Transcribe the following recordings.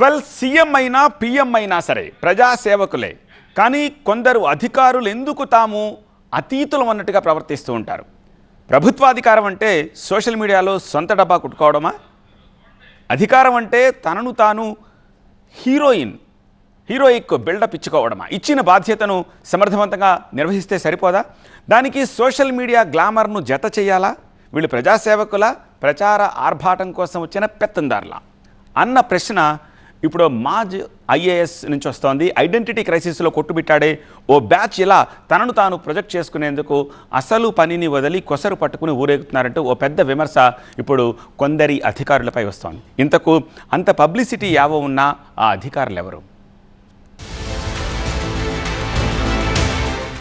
Well CM అయినా PM అయినా సరే ప్రజాసేవకులే. కానీ కొందరు అధికారులు ఎందుకు తాము అతీతులం అన్నట్టుగా ప్రవర్తిస్తూ ఉంటారు? ప్రభుత్వాధికారం అంటే సోషల్ మీడియాలో సొంత డబ్బా కుట్టుకోవడమా? అధికారం అంటే తనను తాను హీరోయిన్ హీరోయిక్ బిల్డప్ ఇచ్చుకోవడమా? ఇచ్చిన బాధ్యతను సమర్థవంతంగా నిర్వహిస్తే సరిపోదా? దానికి సోషల్ మీడియా గ్లామర్ను జత చేయాలా? వీళ్ళు ప్రజాసేవకుల? ప్రచార ఆర్భాటం కోసం వచ్చిన పెత్తందారులా? అన్న ప్రశ్న ఇప్పుడు మాజ్ ఐఏఎస్ నుంచి వస్తోంది. ఐడెంటిటీ క్రైసిస్లో కొట్టుబిట్టాడే ఓ బ్యాచ్ ఇలా తనను తాను ప్రొజెక్ట్ చేసుకునేందుకు అసలు పనిని వదిలి కొసరు పట్టుకుని ఊరేగుతున్నారంటూ ఓ పెద్ద విమర్శ ఇప్పుడు కొందరి అధికారులపై వస్తోంది. ఇంతకు అంత పబ్లిసిటీ యావ ఉన్న ఆ అధికారులు ఎవరు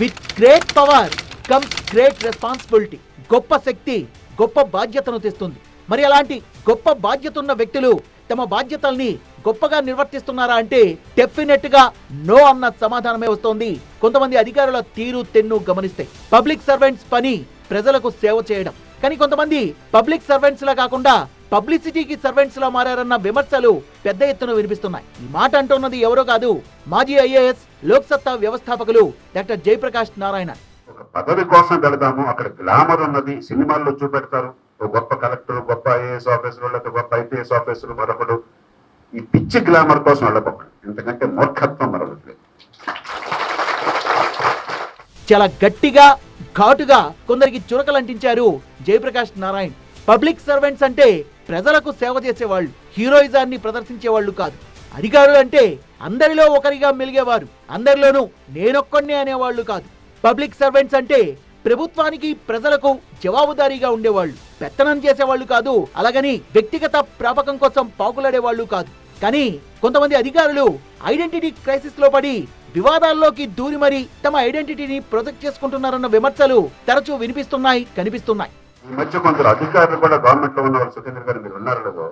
with great power comes great responsibility గొప్ప శక్తి గొప్ప బాధ్యతను తెస్తుంది. మరి అలాంటి గొప్ప బాధ్యత ఉన్న వ్యక్తులు తమ బాధ్యతల్ని గొప్పగా నిర్వర్తిస్తున్నారా అంటే డెఫినెట్గా నో అన్న సమాధానమే వస్తోంది. కొంతమంది అధికారుల తీరు తెన్ను గమనిస్తే పబ్లిక్ సర్వెంట్స్ పని ప్రజలకు సేవ చేయడం. కానీ కొంతమంది పబ్లిక్ సర్వెంట్స్ లా కాకుండా పబ్లిసిటీకి సర్వెంట్స్ లా మారారన్న విమర్శలు పెద్ద ఎత్తున వినిపిస్తున్నాయి. ఈ మాట అంటున్నది ఎవరో కాదు మాజీ ఐఏఎస్ లోక్సత్తా వ్యవస్థాపకులు డాక్టర్ జయప్రకాష్ నారాయణ ఒక పదవి కోసం వెళదాము అక్కడ గ్లామర్ ఉన్నది సినిమాల్లో చూపెడతారు. ఒక గొప్ప కలెక్టర్ గొప్ప ఐఏఎస్ ఆఫీసర్ లేకపోతే గొప్ప ఐపీఎస్ ఆఫీసర్ మరొకడు. ఈ పిచ్చి గ్లామర్ కోసం వెళ్ళబోకండి. ఎందుకంటే మూర్ఖత్వం మరొకటి చాలా గట్టిగా ఘాటుగా కొందరికి చురకలు అంటించారు జయప్రకాష్ నారాయణ్. పబ్లిక్ సర్వెంట్స్ అంటే ప్రజలకు సేవ చేసేవాళ్ళు హీరోయిజాన్ని ప్రదర్శించేవాళ్ళు కాదు. అధికారులు అంటే అందరిలో ఒకరిగా మెలిగేవారు. అందరిలోనూ నేనొక్కడినే అనేవాళ్ళు కాదు. పబ్లిక్ సర్వెంట్స్ అంటే ప్రభుత్వానికి ప్రజలకు జవాబుదారీగా ఉండేవాళ్ళు. పెత్తనం చేసేవాళ్ళు కాదు అలాగని వ్యక్తిగత ప్రాపకం కోసం పాకులాడేవాళ్ళు కాదు. కానీ కొంతమంది అధికారులు ఐడెంటిటీ క్రైసిస్లో పడి వివాదాల్లోకి దూరి మరి తమ ఐడెంటిటీని ప్రొజెక్ట్ చేసుకుంటున్నారన్న విమర్శలు తరచూ వినిపిస్తున్నాయి కనిపిస్తున్నాయి. ఈ మధ్య కొందరు అధికారులు కూడా గవర్నమెంట్లో ఉన్న వాళ్ళు సుఖేంద్ర గారు మీరు ఉన్నారు లేదో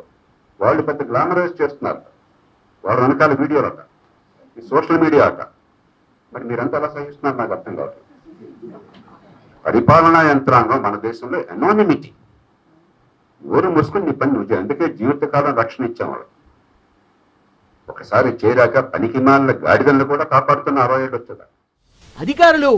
వాళ్ళు పెద్ద గ్లామరైజ్ చేస్తున్నారు. వాళ్ళ వెనకాల వీడియోలు అట ఈ సోషల్ మీడియా అట మరి మీరంతా అలా సహిస్తున్నారు నాకు అర్థం కావట్లేదు. పరిపాలనా యంత్రాంగం మన దేశంలో ఎనానిమిటీ ఊరు మూసుకుని నీ పని నువ్వు అందుకే జీవితకాలం రక్షణ ఇచ్చాం వాళ్ళు ఒకసారి చేరాక పనికి మాలిన గాడిదలను కూడా కాపాడుతున్న అరవై ఏడు అధికారులు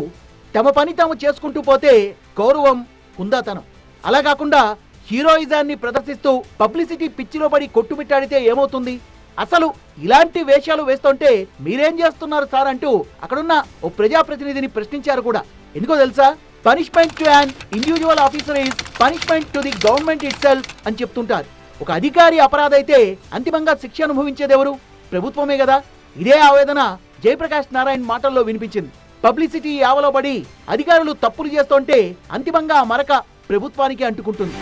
తమ పని తాము చేసుకుంటూ పోతే గౌరవం కుందాతనం అలా కాకుండా హీరోయిజాన్ని ప్రదర్శిస్తూ పబ్లిసిటీ పిచ్చిలో పడి కొట్టుమిట్టాడితే ఏమవుతుంది? అసలు ఇలాంటి వేషాలు వేస్తుంటే మీరేం చేస్తున్నారు సార్ అంటూ అక్కడున్న ఓ ప్రజాప్రతినిధిని ప్రశ్నించారు కూడా. ఎందుకో తెలుసా? Punishment to an individual officer is punishment to the government itself అని చెప్తుంటారు. ఒక అధికారి అపరాధ అయితే అంతిమంగా శిక్ష అనుభవించేది ఎవరు? ప్రభుత్వమే కదా. ఇదే ఆవేదన జయప్రకాష్ నారాయణ్ మాటల్లో వినిపించింది. పబ్లిసిటీ యావలో పడి అధికారులు తప్పులు చేస్తుంటే అంతిమంగా మరక ప్రభుత్వానికి అంటుకుంటుంది.